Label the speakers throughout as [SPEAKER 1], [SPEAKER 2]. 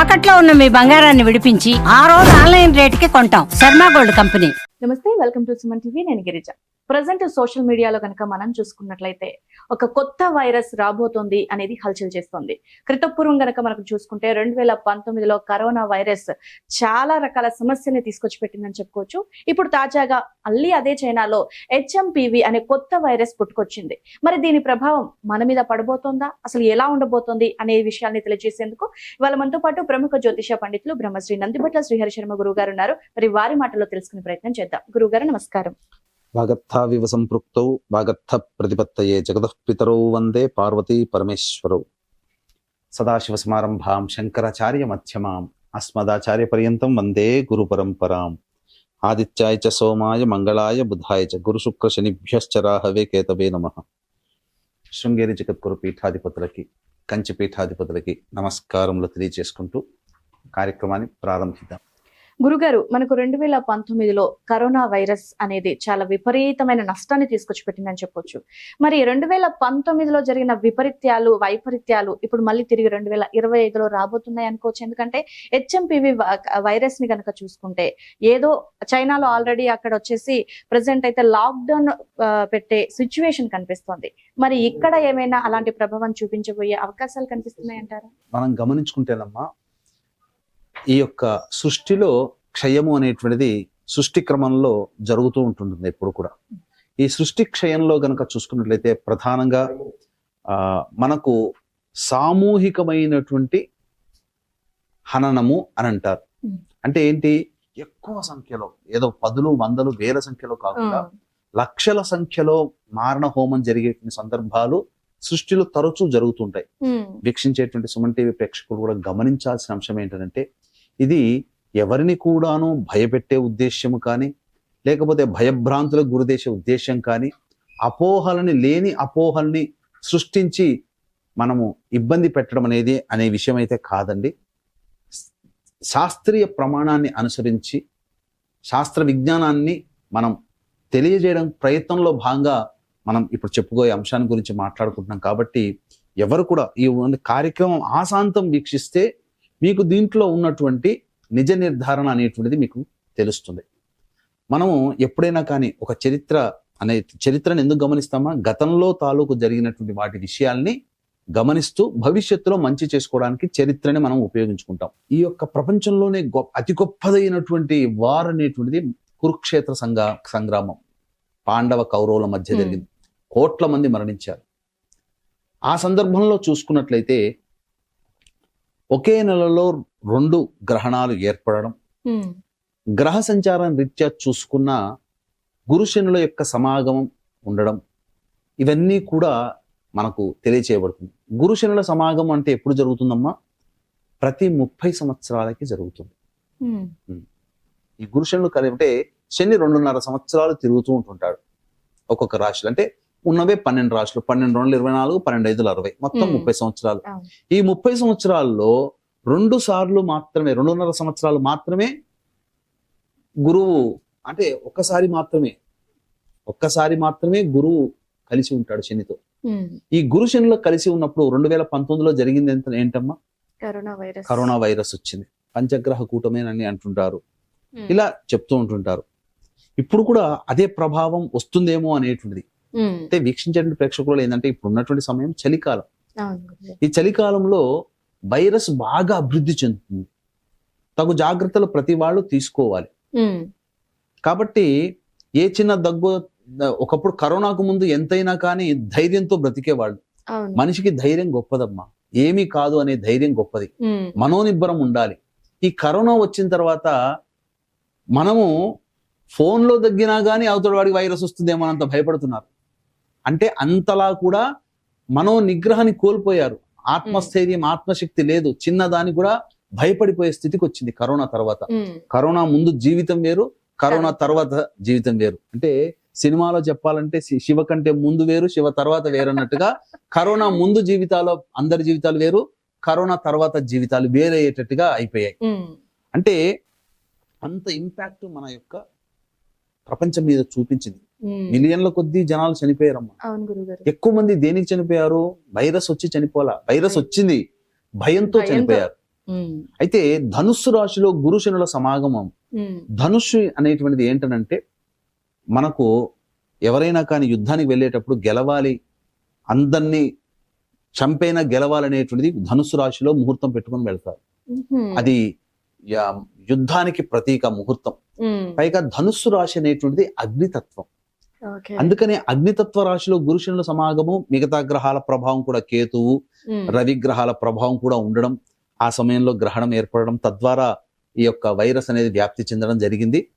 [SPEAKER 1] తాకట్లో ఉన్న మీ బంగారాన్ని విడిపించి ఆ రోజు ఆన్లైన్ రేటుకి కొంటాం. Sharma gold company.
[SPEAKER 2] నమస్తే వెల్కమ్ టు సుమన్ టీవీ. నేను గిరిజ. ప్రజెంట్ సోషల్ మీడియాలో కనుక మనం చూసుకున్నట్లయితే ఒక కొత్త వైరస్ రాబోతోంది అనేది హల్చల్ చేస్తోంది. క్రితపూర్వం గనక మనకు చూసుకుంటే రెండు వేల పంతొమ్మిదిలో కరోనా వైరస్ చాలా రకాల సమస్యల్ని తీసుకొచ్చి పెట్టిందని చెప్పుకోవచ్చు. ఇప్పుడు తాజాగా మళ్ళీ అదే చైనాలో హెచ్ఎంపివి అనే కొత్త వైరస్ పుట్టుకొచ్చింది. మరి దీని ప్రభావం మన మీద పడబోతోందా? అసలు ఎలా ఉండబోతోంది అనే విషయాన్ని తెలియజేసేందుకు ఇవాళ మనతో పాటు ప్రముఖ జ్యోతిష పండితులు బ్రహ్మశ్రీ నందిభట్ల శ్రీహరి శర్మ గురువు గారు ఉన్నారు. మరి వారి మాటలో తెలుసుకునే ప్రయత్నం చేద్దాం. గురువు గారు నమస్కారం.
[SPEAKER 3] వాగర్థావివ సంపృక్తౌ వాగర్థ ప్రతిపత్తయే జగదఃపితరౌ వందే పార్వతీ పరమేశ్వరౌ సదాశివసమారంభాం శంకరాచార్య మధ్యమాం అస్మదాచార్య పర్యంతం వందే గురు పరంపరాం ఆదిత్యాయ చ సోమాయ మంగళాయ బుధాయ చ గురు శుక్ర శనిభ్యశ్చ రాహవే కేతవే నమ శృంగేరి జగద్గురు పీఠాధిపతులకి కంచి పీఠాధిపతులకి నమస్కారములు తెలియజేసుకుంటూ కార్యక్రమాన్ని ప్రారంభిద్దాం।
[SPEAKER 2] గురుగారు మనకు రెండు వేల పంతొమ్మిదిలో కరోనా వైరస్ అనేది చాలా విపరీతమైన నష్టాన్ని తీసుకొచ్చి పెట్టిందని చెప్పొచ్చు. మరి రెండు వేల పంతొమ్మిదిలో జరిగిన విపరీత్యాలు వైపరీత్యాలు ఇప్పుడు మళ్ళీ తిరిగి రెండు వేల ఇరవై ఐదులో రాబోతున్నాయి అనుకోవచ్చు. ఎందుకంటే హెచ్ఎంపివి వైరస్ని కనుక చూసుకుంటే ఏదో చైనాలో ఆల్రెడీ అక్కడ వచ్చేసి ప్రజెంట్ అయితే లాక్డౌన్ పెట్టే సిచ్యువేషన్ కనిపిస్తోంది. మరి ఇక్కడ ఏమైనా అలాంటి ప్రభావం చూపించబోయే అవకాశాలు కనిపిస్తున్నాయి అంటారా
[SPEAKER 3] మనం గమనించుకుంటేనమ్మా ఈ యొక్క సృష్టిలో క్షయము అనేటువంటిది సృష్టి క్రమంలో జరుగుతూ ఉంటుంటుంది ఎప్పుడు కూడా. ఈ సృష్టి క్షయంలో గనక చూసుకున్నట్లయితే ప్రధానంగా ఆ మనకు సామూహికమైనటువంటి హననము అని అంటారు. అంటే ఏంటి? ఎక్కువ సంఖ్యలో ఏదో పదులు వందలు వేల సంఖ్యలో కాకుండా లక్షల సంఖ్యలో మారణ హోమం జరిగే సందర్భాలు సృష్టిలో తరచూ జరుగుతుంటాయి వీక్షించేటువంటి సుమన్ టీవీ ప్రేక్షకులు కూడా గమనించాల్సిన అంశం ఏంటంటే ఇది ఎవరిని కూడాను భయపెట్టే ఉద్దేశ్యము కానీ లేకపోతే భయభ్రాంతులకు గురిదేసే ఉద్దేశం కానీ అపోహలని లేని అపోహల్ని సృష్టించి మనము ఇబ్బంది పెట్టడం అనేది అనే విషయం అయితే కాదండి. శాస్త్రీయ ప్రమాణాన్ని అనుసరించి శాస్త్ర విజ్ఞానాన్ని మనం తెలియజేయడం ప్రయత్నంలో భాగంగా మనం ఇప్పుడు చెప్పుకోయే అంశాన్ని గురించి మాట్లాడుకుంటున్నాం. కాబట్టి ఎవరు కూడా ఈ కార్యక్రమం ఆశాంతం వీక్షిస్తే మీకు దీంట్లో ఉన్నటువంటి నిజ నిర్ధారణ అనేటువంటిది మీకు తెలుస్తుంది. మనము ఎప్పుడైనా కానీ ఒక చరిత్ర అనే చరిత్రను ఎందుకు గమనిస్తామా? గతంలో తాలూకు జరిగినటువంటి వాటి విషయాల్ని గమనిస్తూ భవిష్యత్తులో మంచి చేసుకోవడానికి చరిత్రని మనం ఉపయోగించుకుంటాం. ఈ యొక్క ప్రపంచంలోనే గొప్ప అతి గొప్పదైనటువంటి వార్ అనేటువంటిది కురుక్షేత్ర సంగ్రా సంగ్రామం. పాండవ కౌరవుల మధ్య. జరిగింది. కోట్ల మంది మరణించారు. ఆ సందర్భంలో చూసుకున్నట్లయితే ఒకే నెలలో రెండు గ్రహణాలు ఏర్పడడం. గ్రహ సంచారం రీత్యా చూసుకున్న గురుశనుల యొక్క సమాగమం ఉండడం ఇవన్నీ కూడా మనకు తెలియచేయబడుతుంది. గురుశనుల సమాగమం అంటే ఎప్పుడు జరుగుతుందమ్మా? ప్రతి ముప్పై సంవత్సరాలకి జరుగుతుంది. ఈ గురుశనులు అంటే శని రెండున్నర సంవత్సరాలు తిరుగుతూ ఉంటుంటాడు. ఒక్కొక్క రాశులు. అంటే ఉన్నవే పన్నెండు రాశులు పన్నెండు రెండు ఇరవై నాలుగు పన్నెండు ఐదులు అరవై. మొత్తం. ముప్పై సంవత్సరాలు. ఈ ముప్పై సంవత్సరాల్లో రెండు సార్లు మాత్రమే రెండున్నర సంవత్సరాలు మాత్రమే గురువు అంటే ఒక్కసారి మాత్రమే ఒక్కసారి మాత్రమే గురువు కలిసి ఉంటాడు శనితో. ఈ గురు శనిలో కలిసి ఉన్నప్పుడు రెండు వేల పంతొమ్మిదిలో జరిగింది ఎంత ఏంటమ్మా?
[SPEAKER 2] Corona virus.
[SPEAKER 3] కరోనా వైరస్ వచ్చింది. పంచగ్రహ కూటమేనని అంటుంటారు. ఇలా చెప్తూ ఉంటుంటారు. ఇప్పుడు కూడా అదే ప్రభావం వస్తుందేమో అనేటువంటిది. అంటే వీక్షించేటువంటి ప్రేక్షకులు ఏంటంటే ఇప్పుడు ఉన్నటువంటి సమయం చలికాలం. ఈ చలికాలంలో వైరస్ బాగా అభివృద్ధి చెందుతుంది. తగు జాగ్రత్తలు ప్రతి వాళ్ళు తీసుకోవాలి. కాబట్టి ఏ చిన్న దగ్గు ఒకప్పుడు కరోనాకు ముందు ఎంతైనా కానీ ధైర్యంతో బ్రతికేవాళ్ళు. మనిషికి ధైర్యం గొప్పదమ్మా. ఏమీ కాదు అనే ధైర్యం గొప్పది. మనోనిబ్బరం ఉండాలి. ఈ కరోనా వచ్చిన తర్వాత మనము ఫోన్లో దగ్గినా కానీ అవతల వాడికి వైరస్ వస్తుందేమో అంత భయపడుతున్నారు. అంటే అంతలా కూడా మనో నిగ్రహాన్ని కోల్పోయారు. ఆత్మస్థైర్యం ఆత్మశక్తి లేదు. చిన్నదాని కూడా భయపడిపోయే స్థితికి వచ్చింది కరోనా తర్వాత. కరోనా ముందు జీవితం వేరు కరోనా తర్వాత జీవితం వేరు. అంటే సినిమాలో చెప్పాలంటే శివ కంటే ముందు వేరు శివ తర్వాత వేరు అన్నట్టుగా కరోనా ముందు జీవితాలు అందరి జీవితాలు వేరు కరోనా తర్వాత జీవితాలు వేరయ్యేటట్టుగా అయిపోయాయి. అంటే అంత ఇంపాక్ట్ మన యొక్క ప్రపంచం మీద చూపించింది. మిలియన్ల కొద్దీ జనాలు చనిపోయారమ్మా. ఎక్కువ మంది దేనికి చనిపోయారు? వైరస్ వచ్చి చనిపోలా వైరస్. వచ్చింది. భయంతో. చనిపోయారు. అయితే ధనుస్సు రాశిలో గురుశనుల సమాగమం. ధనుస్సు అనేటువంటిది ఏంటనంటే మనకు ఎవరైనా కానీ యుద్ధానికి వెళ్ళేటప్పుడు గెలవాలి అందరినీ చంపైనా గెలవాలనేటువంటిది ధనుస్సు రాశిలో ముహూర్తం పెట్టుకొని వెళ్తారు. అది యుద్ధానికి ప్రతీక ముహూర్తం. పైగా ధనుస్సు రాశి అనేటువంటిది అగ్నితత్వం. అందుకనే అగ్నితత్వ రాశిలో గురుశనుల సమాగము మిగతా గ్రహాల ప్రభావం కూడా కేతువు రవి గ్రహాల ప్రభావం కూడా ఉండడం ఆ సమయంలో గ్రహణం ఏర్పడడం తద్వారా ఈ యొక్క వైరస్ అనేది వ్యాప్తి చెందడం జరిగింది.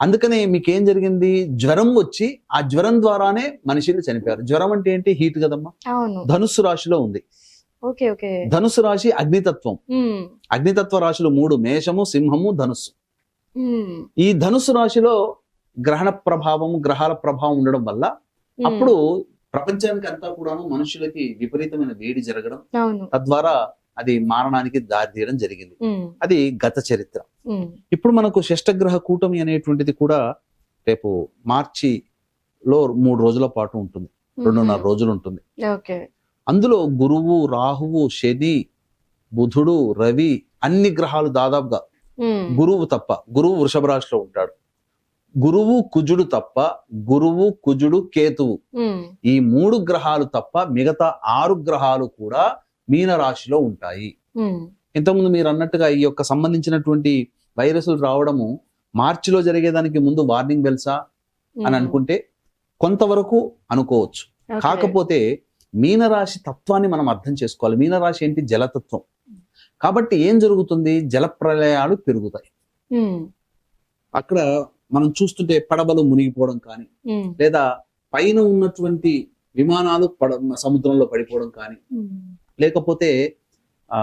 [SPEAKER 3] అందుకనే మీకేం జరిగింది? జ్వరం వచ్చి ఆ జ్వరం ద్వారానే మనుషులు చనిపోయారు. జ్వరం అంటే ఏంటి? హీట్ కదమ్మా. ధనుస్సు రాశిలో ఉంది. ధనుస్సు రాశి అగ్నితత్వం. అగ్నితత్వ రాశులు మూడు మేషము సింహము ధనుస్సు. ఈ ధనుస్సు రాశిలో గ్రహణ ప్రభావం గ్రహాల ప్రభావం ఉండడం వల్ల అప్పుడు ప్రపంచానికి అంతా కూడాను మనుషులకి విపరీతమైన వేడి జరగడం తద్వారా అది మారణానికి దారితీయడం జరిగింది.
[SPEAKER 2] ఉమ్,
[SPEAKER 3] అది గత చరిత్ర. ఇప్పుడు మనకు షష్టగ్రహ కూటమి అనేటువంటిది కూడా రేపు మార్చిలో మూడు రోజుల పాటు ఉంటుంది. రెండున్నర రోజులు ఉంటుంది. అందులో గురువు రాహువు శని బుధుడు రవి అన్ని గ్రహాలు దాదాపుగా గురువు తప్ప గురువు వృషభ రాశిలో ఉంటాడు. గురువు కుజుడు తప్ప గురువు కుజుడు కేతువు. ఈ మూడు గ్రహాలు తప్ప మిగతా ఆరు గ్రహాలు కూడా మీన రాశిలో ఉంటాయి ఇంతకుముందు మీరు అన్నట్టుగా ఈ యొక్క సంబంధించినటువంటి వైరస్లు రావడము మార్చిలో జరిగేదానికి ముందు వార్నింగ్ బెల్సా అని అనుకుంటే కొంతవరకు అనుకోవచ్చు. కాకపోతే మీనరాశి తత్వాన్ని మనం అర్థం చేసుకోవాలి. మీనరాశి ఏంటి? జలతత్వం. కాబట్టి ఏం జరుగుతుంది? జల ప్రళయాలు పెరుగుతాయి అక్కడ మనం చూస్తుంటే పడవలు మునిగిపోవడం కానీ లేదా పైన ఉన్నటువంటి విమానాలు పడ సముద్రంలో పడిపోవడం కానీ లేకపోతే ఆ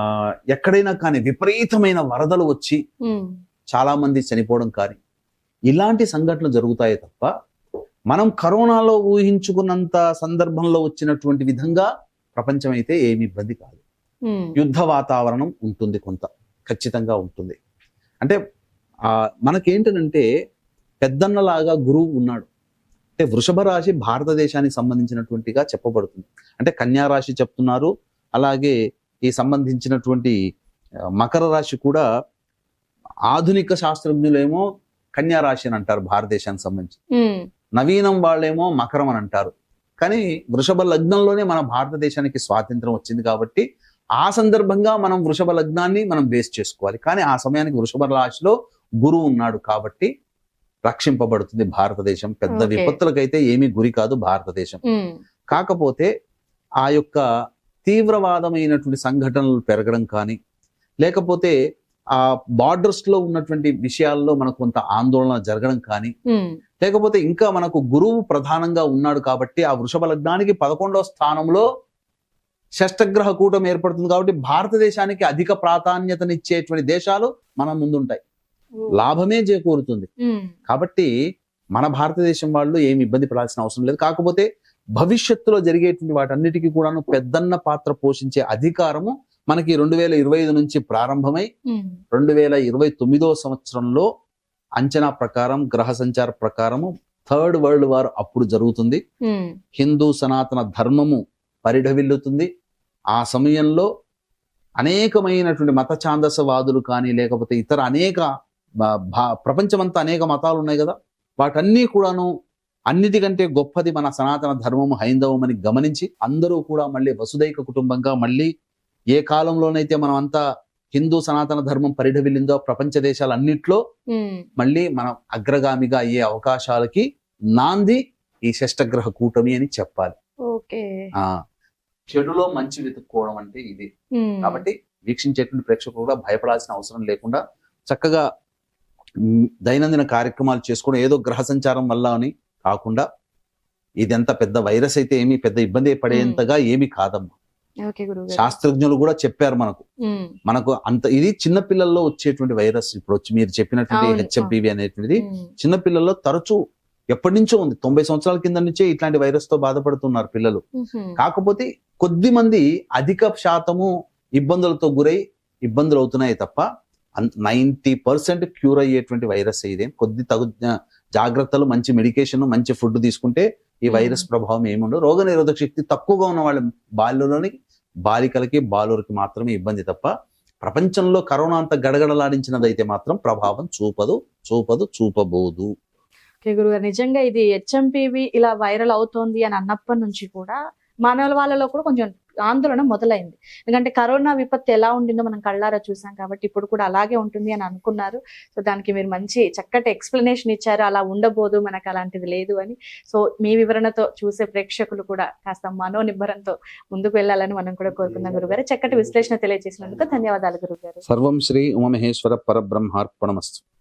[SPEAKER 3] ఎక్కడైనా కానీ విపరీతమైన వరదలు వచ్చి చాలా మంది చనిపోవడం కానీ ఇలాంటి సంఘటనలు జరుగుతాయి తప్ప మనం కరోనాలో ఊహించుకున్నంత సందర్భంలో వచ్చినటువంటి విధంగా ప్రపంచం అయితే ఏమి ఇబ్బంది కాదు. యుద్ధ వాతావరణం ఉంటుంది కొంత ఖచ్చితంగా ఉంటుంది. అంటే మనకేంటనంటే పెద్దన్నలాగా గురువు ఉన్నాడు. అంటే వృషభ రాశి భారతదేశానికి సంబంధించినటువంటిగా చెప్పబడుతుంది. అంటే కన్యా రాశి చెప్తున్నారు. అలాగే ఈ సంబంధించినటువంటి మకర రాశి కూడా ఆధునిక శాస్త్రజ్ఞులేమో కన్యా రాశి అని అంటారు భారతదేశానికి సంబంధించి. నవీనం వాళ్ళేమో మకరం అని అంటారు. కానీ వృషభ లగ్నంలోనే మన భారతదేశానికి స్వాతంత్రం వచ్చింది కాబట్టి ఆ సందర్భంగా మనం వృషభ లగ్నాన్ని మనం బేస్ చేసుకోవాలి. కానీ ఆ సమయానికి వృషభ రాశిలో గురువు ఉన్నాడు కాబట్టి రక్షింపబడుతుంది భారతదేశం. పెద్ద. విపత్తులకైతే ఏమీ గురి కాదు భారతదేశం. కాకపోతే ఆ యొక్క తీవ్రవాదమైనటువంటి సంఘటనలు పెరగడం కానీ లేకపోతే ఆ బార్డర్స్లో ఉన్నటువంటి విషయాల్లో మనకు కొంత ఆందోళన జరగడం కానీ లేకపోతే ఇంకా మనకు గురువు ప్రధానంగా ఉన్నాడు కాబట్టి ఆ వృషభ లగ్నానికి పదకొండవ స్థానంలో షష్టగ్రహ కూటం ఏర్పడుతుంది కాబట్టి భారతదేశానికి అధిక ప్రాధాన్యతనిచ్చేటువంటి దేశాలు మన ముందుంటాయి. లాభమే చేకూరుతుంది. కాబట్టి మన భారతదేశం వాళ్ళు ఏమి ఇబ్బంది పడాల్సిన అవసరం లేదు. కాకపోతే భవిష్యత్తులో జరిగేటువంటి వాటన్నిటికీ కూడాను పెద్దన్న పాత్ర పోషించే అధికారము మనకి రెండు వేల ఇరవై ఐదు నుంచి ప్రారంభమై రెండు వేల ఇరవై తొమ్మిదో సంవత్సరంలో అంచనా ప్రకారం గ్రహ సంచార ప్రకారము థర్డ్ వరల్డ్ వార్ అప్పుడు జరుగుతుంది. హిందూ సనాతన ధర్మము పరిఢవిల్లుతుంది. ఆ సమయంలో అనేకమైనటువంటి మత ఛాందసవాదులు కానీ లేకపోతే ఇతర అనేక ప్రపంచమంతా అనేక మతాలు ఉన్నాయి కదా. వాటన్నీ కూడాను అన్నిటికంటే గొప్పది మన సనాతన ధర్మము హైందవం అని గమనించి అందరూ కూడా మళ్ళీ వసుదైక కుటుంబంగా మళ్ళీ ఏ కాలంలోనైతే మనం అంతా హిందూ సనాతన ధర్మం పరిఢవిల్లిందో ప్రపంచ దేశాలన్నిట్లో మళ్ళీ మనం అగ్రగామిగా అయ్యే అవకాశాలకి నాంది ఈ షష్టగ్రహ కూటమి అని చెప్పాలి.
[SPEAKER 2] ఓకే.
[SPEAKER 3] ఆ చెడులో మంచి వెతుక్కోవడం అంటే ఇది. కాబట్టి వీక్షించేటువంటి ప్రేక్షకులు కూడా భయపడాల్సిన అవసరం లేకుండా చక్కగా దైనందిన కార్యక్రమాలు చేసుకోవడం ఏదో గ్రహ సంచారం వల్ల అని కాకుండా ఇది ఎంత పెద్ద వైరస్ అయితే ఏమి పెద్ద ఇబ్బంది పడేంతగా ఏమి కాదమ్మా. శాస్త్రజ్ఞులు కూడా చెప్పారు మనకు.
[SPEAKER 2] ఉమ్,
[SPEAKER 3] మనకు అంత ఇది చిన్న పిల్లల్లో వచ్చేటువంటి వైరస్ ఇప్పుడు వచ్చి మీరు చెప్పినటువంటి హెచ్ఎంపివి అనేటువంటిది
[SPEAKER 2] ఉమ్,
[SPEAKER 3] చిన్న పిల్లల్లో తరచూ ఎప్పటి నుంచో ఉంది. తొంభై సంవత్సరాల కింద నుంచే ఇట్లాంటి వైరస్తో బాధపడుతున్నారు పిల్లలు. కాకపోతే కొద్ది మంది అధిక శాతము ఇబ్బందులతో గురై ఇబ్బందులు అవుతున్నాయి తప్ప నైంటీ పర్సెంట్ క్యూర్ అయ్యేటువంటి వైరస్ ఇదే? కొద్ది తగు జాగ్రత్తలు మంచి మెడికేషన్ మంచి ఫుడ్ తీసుకుంటే ఈ. వైరస్ ప్రభావం ఏముండదు. రోగ నిరోధక శక్తి తక్కువగా ఉన్న వాళ్ళ బాల్యంలోని బాలికలకి బాలురికి మాత్రమే ఇబ్బంది తప్ప ప్రపంచంలో కరోనా అంత గడగడలాడించినదైతే మాత్రం ప్రభావం చూపదు చూపదు చూపబోదు.
[SPEAKER 2] ఓకే గురుగారు నిజంగా ఇది హెచ్ఎంపివి ఇలా వైరల్ అవుతోంది అని అన్నప్పటి నుంచి కూడా మానవుల వాళ్ళలో కూడా కొంచెం ఆందోళన మొదలైంది. ఎందుకంటే కరోనా విపత్తు ఎలా ఉండిందో మనం కళ్ళారా చూసాం కాబట్టి ఇప్పుడు కూడా అలాగే ఉంటుంది అని అనుకున్నారు. సో దానికి మీరు మంచి చక్కటి ఎక్స్ప్లెనేషన్ ఇచ్చారు. అలా ఉండబోదు మనకు అలాంటిది లేదు అని. సో మీ వివరణతో చూసే ప్రేక్షకులు కూడా కాస్త మనోనిబ్బరంతో ముందుకు వెళ్ళాలని మనం కూడా కోరుకుందాం గురుగారు. చక్కటి విశ్లేషణ తెలియజేసినందుకు ధన్యవాదాలు గురుగారు.
[SPEAKER 3] సర్వం శ్రీ ఉమమహేశ్వర పరబ్రహ్మార్పణమస్తు.